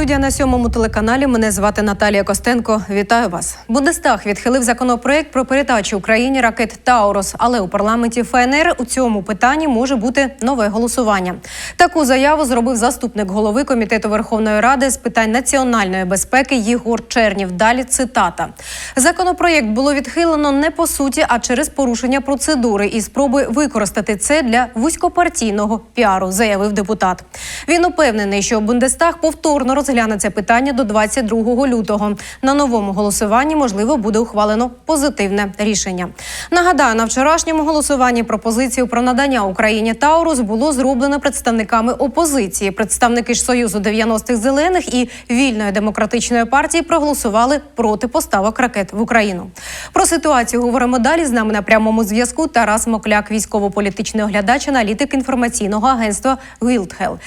студія на сьомому телеканалі. Мене звати Наталія Костенко. Вітаю вас. Бундестаг відхилив законопроект про передачу Україні ракет Таурос, але у парламенті ФНР у цьому питанні може бути нове голосування. Таку заяву зробив заступник голови комітету Верховної Ради з питань національної безпеки Єгор Чернів. Далі цитата: законопроект було відхилено не по суті, а через порушення процедури і спроби використати це для вузькопартійного піару, заявив депутат. Він упевнений, що Бундестаг повторно розгляне це питання до 22 лютого. На новому голосуванні можливо буде ухвалено позитивне рішення. Нагадаю, на вчорашньому голосуванні пропозицію про надання Україні Таурус було зроблено представниками опозиції. Представники ж союзу 90-х зелених і вільної демократичної партії проголосували проти поставок ракет в Україну. Про ситуацію говоримо далі. З нами на прямому зв'язку Тарас Мокляк, військово-політичний оглядач, аналітик інформаційного агентства Вілдхел.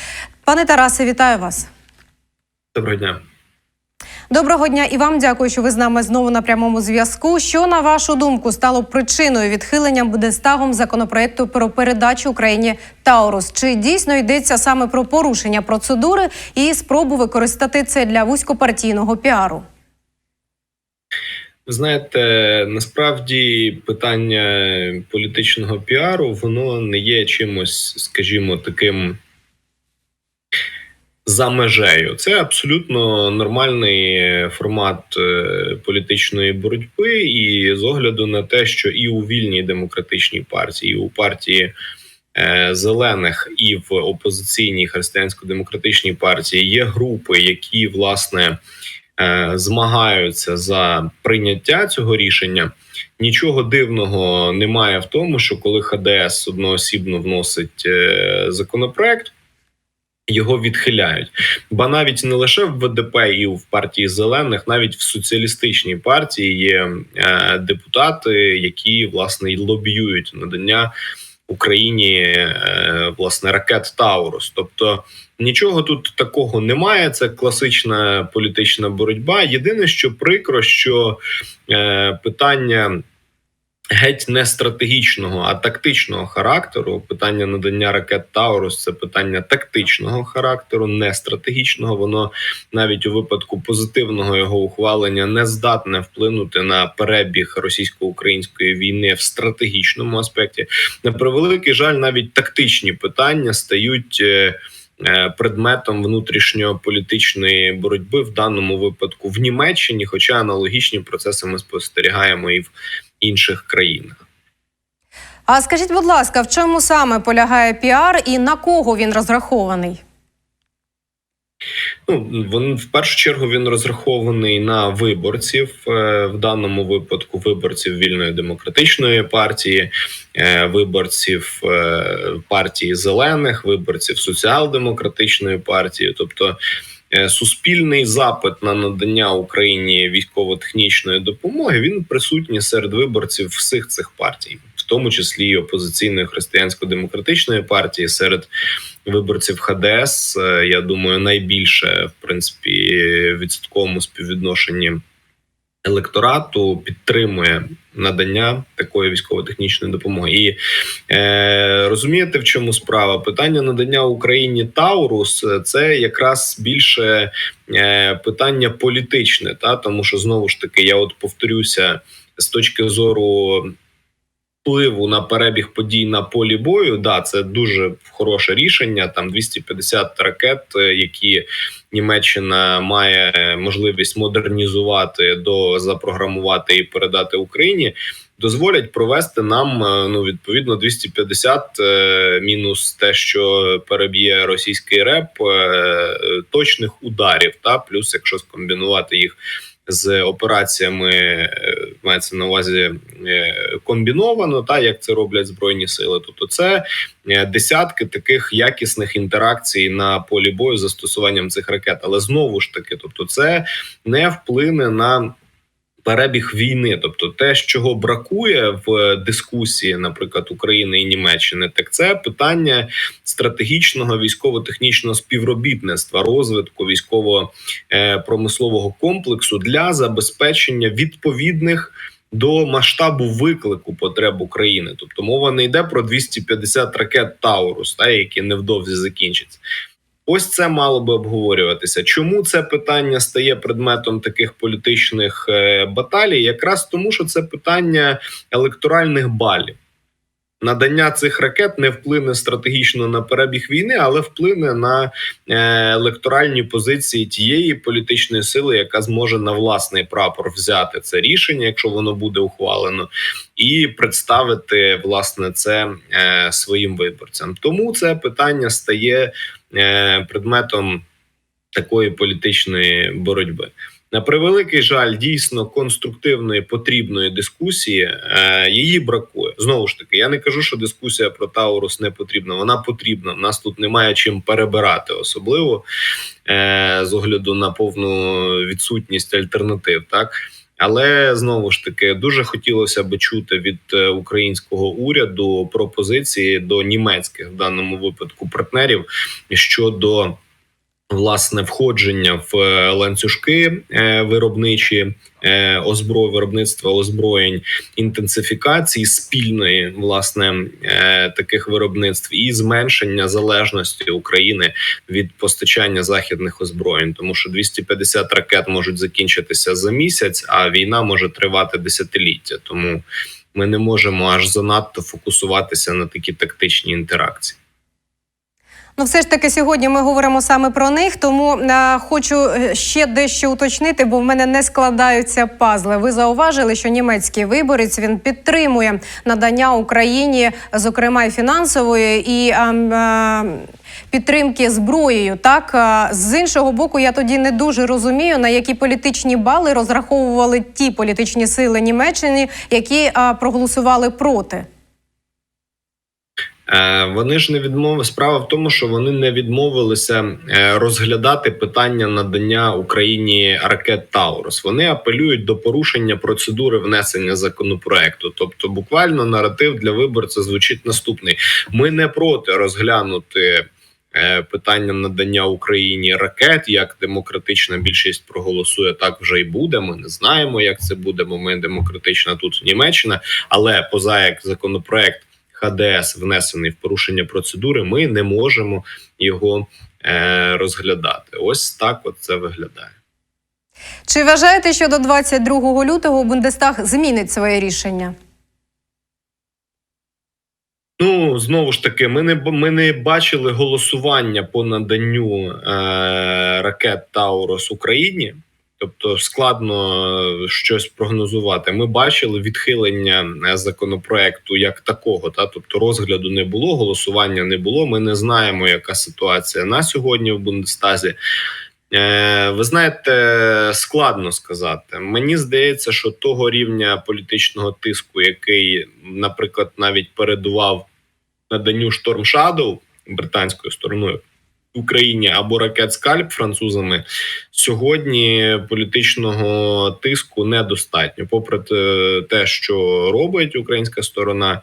Пане Тарасе, вітаю вас. Доброго дня. Доброго дня і вам дякую, що ви з нами знову на прямому зв'язку. Що на вашу думку стало причиною відхилення Будестагом законопроекту про передачу Україні Таурус? Чи дійсно йдеться саме про порушення процедури і спробу використати це для вузькопартійного піару? Ви знаєте, насправді питання політичного піару воно не є чимось, скажімо, таким за межею. Це абсолютно нормальний формат е, політичної боротьби, і з огляду на те, що і у вільній демократичній партії, і у партії. е, Зелених і в опозиційній християнсько-демократичній партії є групи, які власне е, змагаються за прийняття цього рішення. Нічого дивного немає в тому, що коли ХДС одноосібно вносить законопроект, його відхиляють. Ба навіть не лише в ВДП і в партії зелених, навіть в соціалістичній партії є е, депутати, які власне й лобіюють надання Україні е, власне ракет Таурус. Тобто нічого тут такого немає. Це класична політична боротьба. Єдине, що прикро, що е, питання. Геть не стратегічного, а тактичного характеру. Питання надання ракет Таурус це питання тактичного характеру, не стратегічного. Воно навіть у випадку позитивного його ухвалення не здатне вплинути на перебіг російсько-української війни в стратегічному аспекті. На превеликий жаль, навіть тактичні питання стають. е, е, Предметом внутрішньополітичної боротьби в даному випадку в Німеччині, хоча аналогічні процеси ми спостерігаємо і в інших країнах. А скажіть, будь ласка, в чому саме полягає піар і на кого він розрахований? Ну він в першу чергу він розрахований на виборців е, в даному випадку виборців вільної демократичної партії, е, виборців е, партії зелених, виборців соціал-демократичної партії, тобто. Е, Суспільний запит на надання Україні військово-технічної допомоги він присутній серед виборців всіх цих партій, в тому числі і опозиційної християнсько-демократичної партії, серед виборців ХДС. е, Я думаю, найбільше в принципі відсотковому співвідношенні електорату підтримує надання такої військово-технічної допомоги. І е, розумієте, в чому справа? Питання надання Україні Таурус е, це якраз більше е, питання політичне, та тому що знову ж таки, я от повторюся з точки зору. Впливу на перебіг подій на полі бою, да, це дуже хороше рішення. Там 250 ракет, е, які Німеччина має можливість модернізувати, до запрограмувати і передати Україні, дозволять провести нам е, ну відповідно 250 е, мінус те, що переб'є російський реп точних ударів, та плюс, якщо скомбінувати їх. З операціями е, мається на увазі е, комбіновано, та як це роблять збройні сили. Тобто, це е, десятки таких якісних інтеракцій на полі бою з застосуванням цих ракет. Але знову ж таки, тобто, це не вплине на перебіг війни, тобто те, чого бракує в дискусії, наприклад, України і Німеччини, так це питання стратегічного військово-технічного співробітництва, розвитку військово-промислового комплексу для забезпечення відповідних. До масштабу виклику потреб України, тобто мова не йде про 250 ракет Таурус, та які невдовзі закінчаться. Ось це мало би обговорюватися. Чому це питання стає предметом таких політичних е, баталій? Якраз тому, що це питання електоральних балів. Надання цих ракет не вплине стратегічно на перебіг війни, але вплине на е, електоральні позиції тієї політичної сили, яка зможе на власний прапор взяти це рішення, якщо воно буде ухвалено, і представити власне це е, своїм виборцям. Тому це питання стає предметом такої політичної боротьби. На превеликий жаль, дійсно конструктивної потрібної дискусії е, її бракує. Знову ж таки, я не кажу, що дискусія про Таурус не потрібна. Вона потрібна. У нас тут немає чим перебирати, особливо е, з огляду на повну відсутність альтернатив. Так. Але знову ж таки дуже хотілося би чути від е, українського уряду пропозиції до німецьких в даному випадку партнерів щодо власне входження в е, ланцюжки е, виробничі е, озбро... виробництва озброєнь, інтенсифікації спільної власне таких виробництв і зменшення залежності України від постачання західних озброєнь, тому що 250 ракет можуть закінчитися за місяць, а війна може тривати десятиліття. Тому ми не можемо аж занадто фокусуватися на такі тактичні інтеракції. Ну, все ж таки, сьогодні ми говоримо саме про них, тому е, хочу е, ще дещо уточнити, бо в мене не складаються пазли. Ви зауважили, що німецький виборець він підтримує надання Україні, зокрема і фінансової і е, е, підтримки зброєю. Так з іншого боку, я тоді не дуже розумію, на які політичні бали розраховували ті політичні сили Німеччини, які проголосували проти. Е, Вони ж не відмови. Справа в тому, що вони не відмовилися е, розглядати питання надання Україні ракет Таурус. Вони апелюють до порушення процедури внесення законопроекту. Тобто, буквально наратив для виборця звучить наступний: ми не проти розглянути. е, Питання надання Україні ракет, як демократична більшість проголосує, так вже й буде. Ми не знаємо, як це буде, бо ми демократична тут Німеччина. Але поза як законопроект ХДС внесений в порушення процедури, ми не можемо його е, розглядати. Ось так от це виглядає. Чи вважаєте, що до 22 лютого Бундестаг змінить своє рішення? Ну знову ж таки, ми не ми не бачили голосування по наданню е, ракет Таурос Україні. Тобто складно е, щось прогнозувати. Ми бачили відхилення е, законопроекту як такого, та тобто розгляду не було, голосування не було. Ми не знаємо, яка ситуація на сьогодні в Бундестазі. Е, Ви знаєте, складно сказати. Мені здається, що того рівня політичного тиску, який, наприклад, навіть передував наданню Shadow британською стороною Україні або ракет Скальп французами, сьогодні політичного тиску недостатньо. Попри те- що робить українська сторона.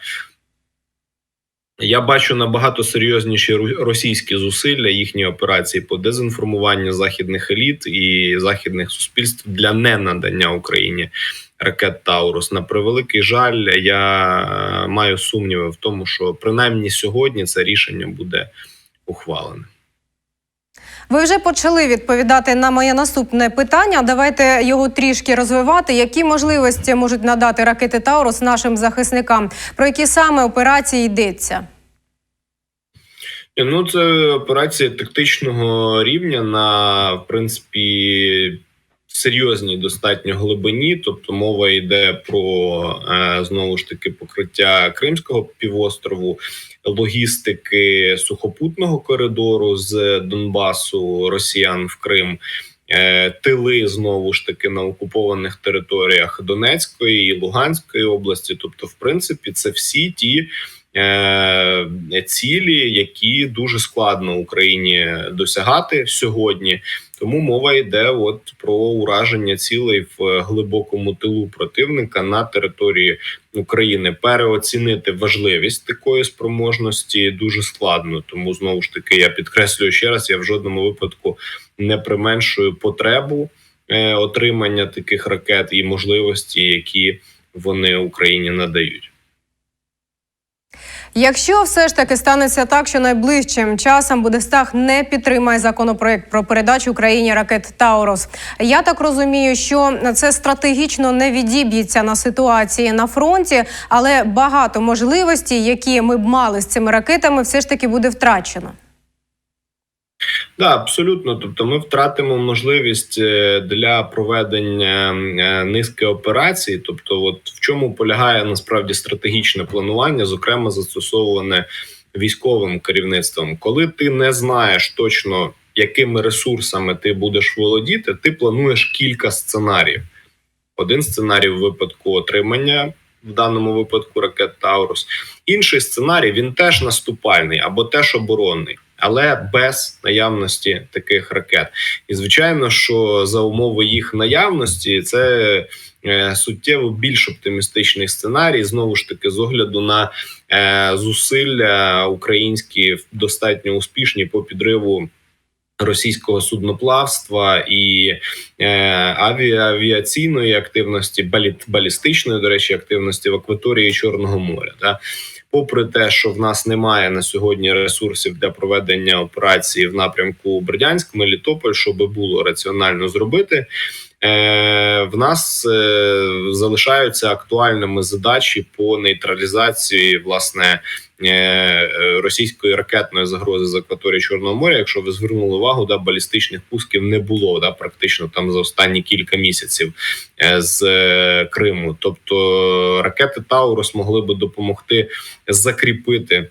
Я бачу набагато серйозніші російські зусилля їхні операції по дезінформуванню західних еліт і західних суспільств для ненадання Україні ракет Таурус. На превеликий жаль, я маю сумніви в тому, що принаймні сьогодні це рішення буде ухвалене. Ви вже почали відповідати на моє наступне питання. Давайте його трішки розвивати. Які можливості можуть надати ракети Таурус нашим захисникам? Про які саме операції йдеться? Ну, це операція тактичного рівня на в принципі серйозній достатньо глибині. Тобто мова йде про е, знову ж таки покриття Кримського півострову, логістики сухопутного коридору з Донбасу Росіян в Крим. е, Тили знову ж таки на окупованих територіях Донецької і Луганської області. Тобто, в принципі, це всі ті е, цілі, які дуже складно Україні досягати сьогодні. Тому мова йде от про ураження цілей в глибокому тилу противника на території України. Переоцінити важливість такої спроможності дуже складно. Тому знову ж таки я підкреслюю ще раз: я в жодному випадку не применшую потребу е, отримання таких ракет і можливості, які вони Україні надають. Якщо все ж таки станеться так, що найближчим часом Будестаг не підтримає законопроект про передачу Україні ракет Таурос, я так розумію, що це стратегічно не відіб'ється на ситуації на фронті, але багато можливостей, які ми б мали з цими ракетами, все ж таки буде втрачено. Да, абсолютно. Тобто, ми втратимо можливість е, для проведення е, низки операцій. Тобто, от в чому полягає насправді стратегічне планування, зокрема застосоване військовим керівництвом, коли ти не знаєш точно, якими ресурсами ти будеш володіти, ти плануєш кілька сценаріїв. Один сценарій в випадку отримання. В даному випадку ракет Таурус. Інший сценарій він теж наступальний або теж оборонний, але без наявності таких ракет. І звичайно, що за умови їх наявності це е, суттєво більш оптимістичний сценарій. Знову ж таки, з огляду на е, зусилля українські достатньо успішні по підриву. Російського судноплавства і е, аві, авіаційної активності, балі, балістичної, до речі, активності в акваторії Чорного моря. Да? Попри те, що в нас немає на сьогодні ресурсів для проведення операції в напрямку Бердянськ, Мелітополь, щоб було раціонально зробити, е, в нас е, залишаються актуальними задачі по нейтралізації власне російської ракетної загрози з акваторії Чорного моря. Якщо ви звернули увагу, да балістичних пусків не було да практично там за останні кілька місяців е, з е, Криму. Тобто ракети Таурус могли би допомогти закріпити.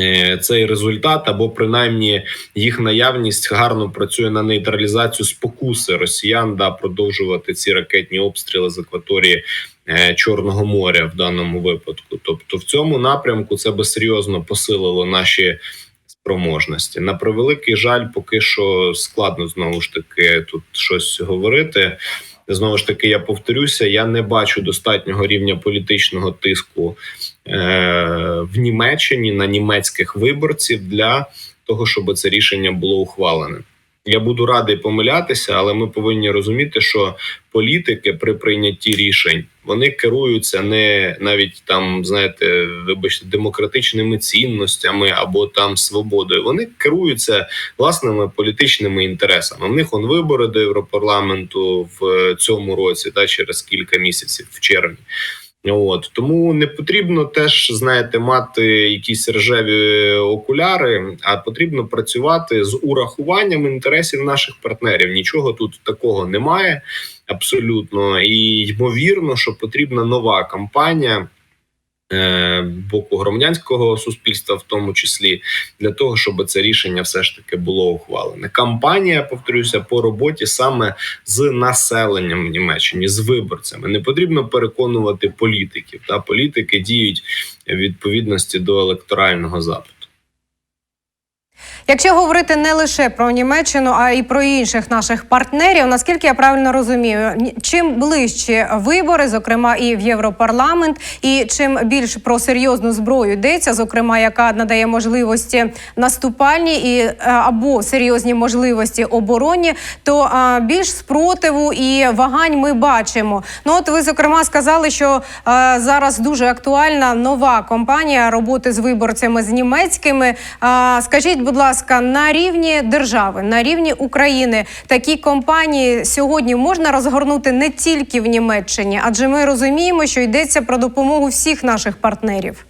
е, Цей результат, або принаймні їх наявність гарно працює на нейтралізацію спокуси росіян да продовжувати ці ракетні обстріли з акваторії е, Чорного моря в даному випадку. Тобто, в цьому напрямку це би серйозно посилило наші спроможності. На превеликий жаль, поки що складно знову ж таки тут щось говорити. Знову ж таки, я повторюся, я не бачу достатнього рівня політичного тиску е, в Німеччині на німецьких виборців для того, щоб це рішення було ухвалене. Я буду радий помилятися, але ми повинні розуміти, що політики при прийнятті рішень вони керуються не навіть там, знаєте, вибачте, демократичними цінностями або там свободою. Вони керуються власними політичними інтересами. В них он вибори до Європарламенту в цьому році, та через кілька місяців, в червні. От тому не потрібно теж знаєте мати якісь рожеві окуляри, а потрібно працювати з урахуванням інтересів наших партнерів. Нічого тут такого немає абсолютно, і ймовірно, що потрібна нова кампанія. Е, Боку громадянського суспільства, в тому числі для того, щоб це рішення все ж таки було ухвалене. Кампанія, повторюся, по роботі саме з населенням в Німеччині, з виборцями. Не потрібно переконувати політиків. Та політики діють в відповідності до електорального запиту. Якщо говорити не лише про Німеччину, а й про інших наших партнерів, наскільки я правильно розумію, чим ближче вибори, зокрема і в Європарламент, і чим більш про серйозну зброю йдеться, зокрема, яка надає можливості наступальні і е, або серйозні можливості оборонні, то е, більш спротиву і вагань ми бачимо. Ну от ви зокрема сказали, що е, зараз дуже актуальна нова компанія роботи з виборцями з німецькими. А, Скажіть, будь ласка, на рівні держави, на рівні України такі компанії сьогодні можна розгорнути не тільки в Німеччині, адже ми розуміємо, що йдеться про допомогу всіх наших партнерів.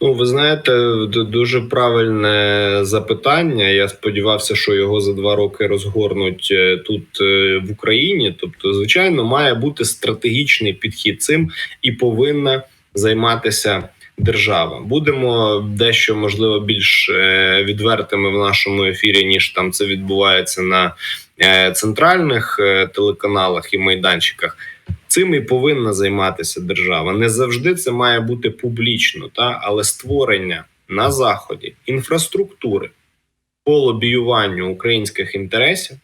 Ну, ви знаєте, дуже правильне запитання. Я сподівався, що його за два роки розгорнуть е, тут е, в Україні. Тобто, звичайно, має бути стратегічний підхід цим і повинна займатися держава. Будемо дещо можливо більш е, відвертими в нашому ефірі, ніж там це відбувається на е, центральних е, телеканалах і майданчиках. Цим і повинна займатися держава. Не завжди це має бути публічно, та але створення на заході інфраструктури по лобіюванню українських інтересів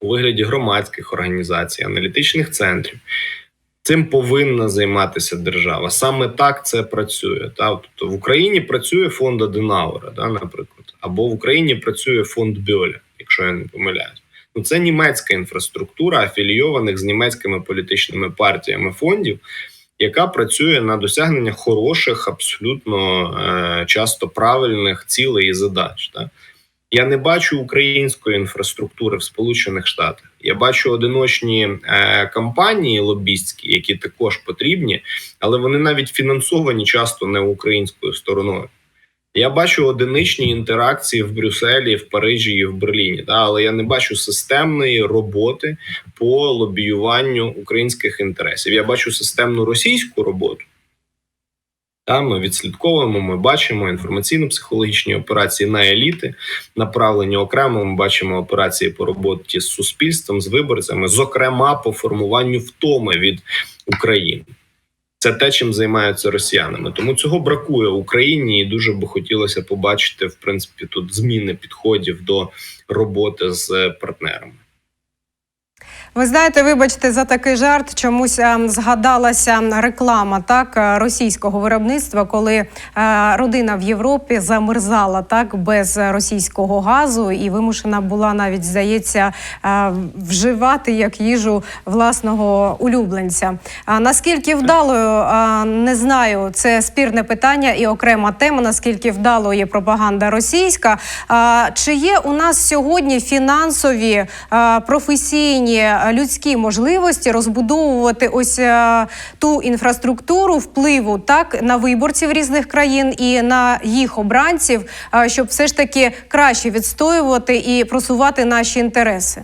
у вигляді громадських організацій, аналітичних центрів. Цим повинна займатися держава. Саме так це працює. Та тобто в Україні працює фонд Аденаура, да, наприклад, або в Україні працює фонд Бьоля, якщо я не помиляюсь. Ну, це німецька інфраструктура афілійованих з німецькими політичними партіями фондів, яка працює на досягнення хороших, абсолютно е, часто правильних цілей і задач. Так? Я не бачу української інфраструктури в Сполучених Штатах. Я бачу одиночні е, кампанії лобістські, які також потрібні, але вони навіть фінансовані часто не українською стороною. Я бачу одиничні інтеракції в Брюсселі, в Парижі і в Берліні, да, але я не бачу системної роботи по лобіюванню українських інтересів. Я бачу системну російську роботу. Та, ми відслідковуємо, ми бачимо інформаційно-психологічні операції на еліти, направлені окремо. Ми бачимо операції по роботі з суспільством, з виборцями, зокрема по формуванню втоми від України. Це те, чим займаються росіянами. Тому цього бракує Україні, і дуже би хотілося побачити в принципі тут зміни підходів до роботи з партнерами. Ви знаєте, вибачте за такий жарт. Чомусь е, згадалася реклама так е, російського виробництва, коли е, родина в Європі замерзала так без російського газу і вимушена була навіть здається е, вживати як їжу власного улюбленця. А наскільки вдалою не знаю, це спірне питання і окрема тема. Наскільки вдалою є пропаганда російська? Чи є у нас сьогодні фінансові професійні людські можливості розбудовувати ось е, ту інфраструктуру впливу так на виборців різних країн і на їх обранців, е, щоб все ж таки краще відстоювати і просувати наші інтереси?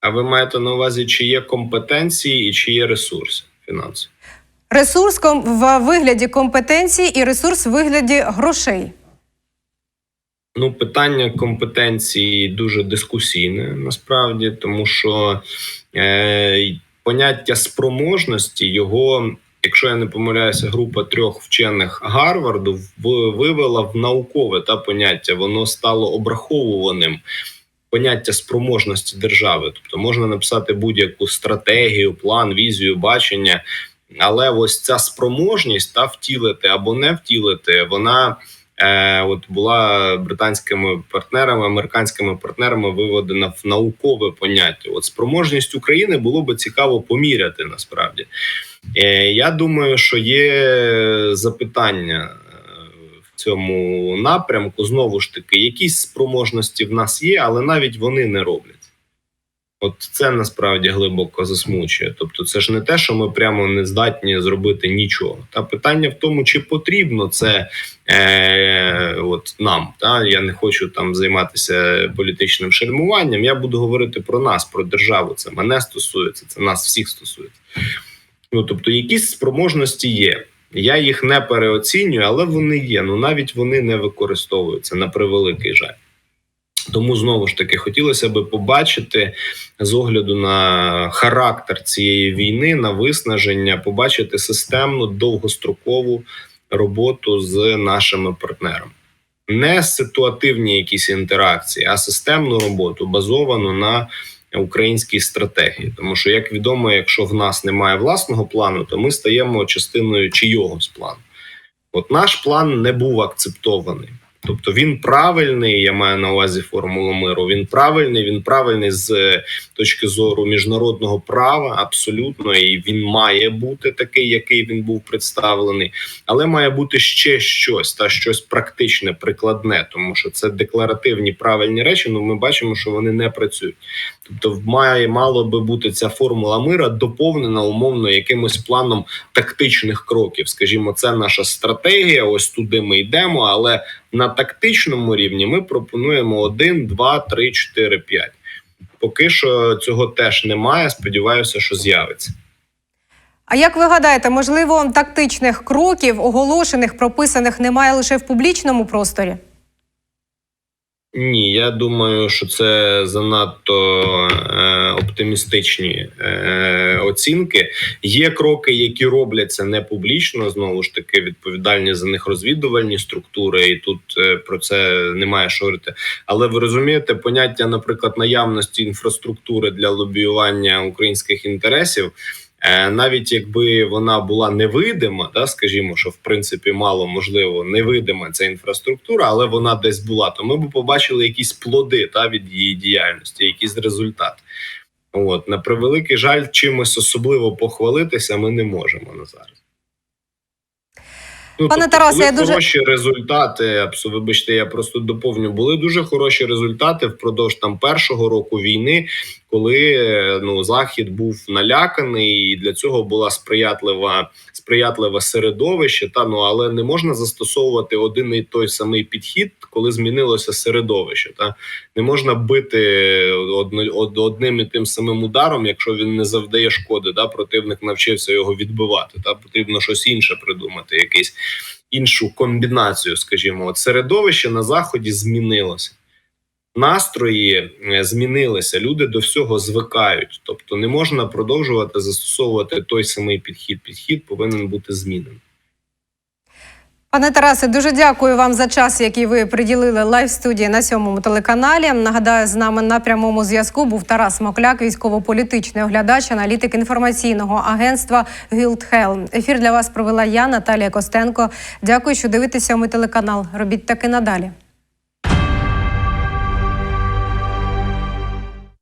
А ви маєте на увазі, чи є компетенції і чи є ресурси фінансові? Ресурс в вигляді компетенції і ресурс в вигляді грошей. Ну, питання компетенції дуже дискусійне насправді, тому що е, поняття спроможності його, якщо я не помиляюся, група трьох вчених Гарварду вивела в наукове та поняття, воно стало обраховуваним. Поняття спроможності держави, тобто можна написати будь-яку стратегію, план, візію, бачення, але ось ця спроможність та втілити або не втілити, вона е, от була британськими партнерами, американськими партнерами виведена в наукове поняття. От спроможність України було би цікаво поміряти насправді. Е, я думаю, що є запитання. е, В цьому напрямку знову ж таки, якісь спроможності в нас є, але навіть вони не роблять. От це насправді глибоко засмучує. Тобто, це ж не те, що ми прямо не здатні зробити нічого. Та питання в тому, чи потрібно це е, от нам. Та я не хочу там займатися політичним шельмуванням. Я буду говорити про нас, про державу. Це мене стосується, це нас всіх стосується. Ну тобто, якісь спроможності є. Я їх не переоцінюю, але вони є. Ну навіть вони не використовуються на превеликий жаль. Тому знову ж таки хотілося би побачити з огляду на характер цієї війни, на виснаження, побачити системну довгострокову роботу з нашими партнерами. Не ситуативні якісь інтеракції, а системну роботу базовану на українській стратегії. Тому що, як відомо, якщо в нас немає власного плану, то ми стаємо частиною чийогось плану. От наш план не був акцептований. Тобто він правильний, я маю на увазі формулу миру. Він правильний, він правильний з е, точки зору міжнародного права, абсолютно, і він має бути такий, який він був представлений, але має бути ще щось та щось практичне, прикладне, тому що це декларативні правильні речі. Ну ми бачимо, що вони не працюють. Тобто, має мало би бути ця формула мира доповнена умовно якимось планом тактичних кроків. Скажімо, це наша стратегія. Ось туди ми йдемо, але на тактичному рівні ми пропонуємо 1, 2, 3, 4, 5. Поки що цього теж немає. Сподіваюся, що з'явиться. А як ви гадаєте, можливо, тактичних кроків, оголошених, прописаних немає лише в публічному просторі? Ні, я думаю, що це занадто е, оптимістичні е, оцінки. Є кроки, які робляться не публічно. Знову ж таки, відповідальні за них розвідувальні структури, і тут е, про це немає що говорити. Але ви розумієте, поняття, наприклад, наявності інфраструктури для лобіювання українських інтересів. Е, навіть якби вона була невидима, да, скажімо, що в принципі мало можливо невидима ця інфраструктура, але вона десь була, то ми б побачили якісь плоди та від її діяльності, якісь результати. От на превеликий жаль, чимось особливо похвалитися ми не можемо на зараз. Ну, Пане тобто, Тарасе, я дуже- хороші результати. Вибачте, я просто доповню. Були дуже хороші результати впродовж там першого року війни, коли е, ну захід був наляканий, і для цього була сприятлива сприятливе середовище. Та ну але не можна застосовувати один і той самий підхід, коли змінилося середовище. Та не можна бити одно, од- одним і тим самим ударом, якщо він не завдає шкоди. Да, противник навчився його відбивати. Та потрібно щось інше придумати, якийсь іншу комбінацію. Скажімо, от середовище на заході змінилося. Настрої е, змінилися, люди до всього звикають. Тобто не можна продовжувати застосовувати той самий підхід. Підхід повинен бути змінений. Пане Тарасе, дуже дякую вам за час, який ви приділили лайв студії на сьомому телеканалі. Нагадаю, з нами на прямому зв'язку був Тарас Мокляк, військово-політичний оглядач, аналітик інформаційного агентства Гілдхел. Ефір для вас провела я, Наталія Костенко. Дякую, що дивитеся сьомий телеканал. Робіть таки надалі.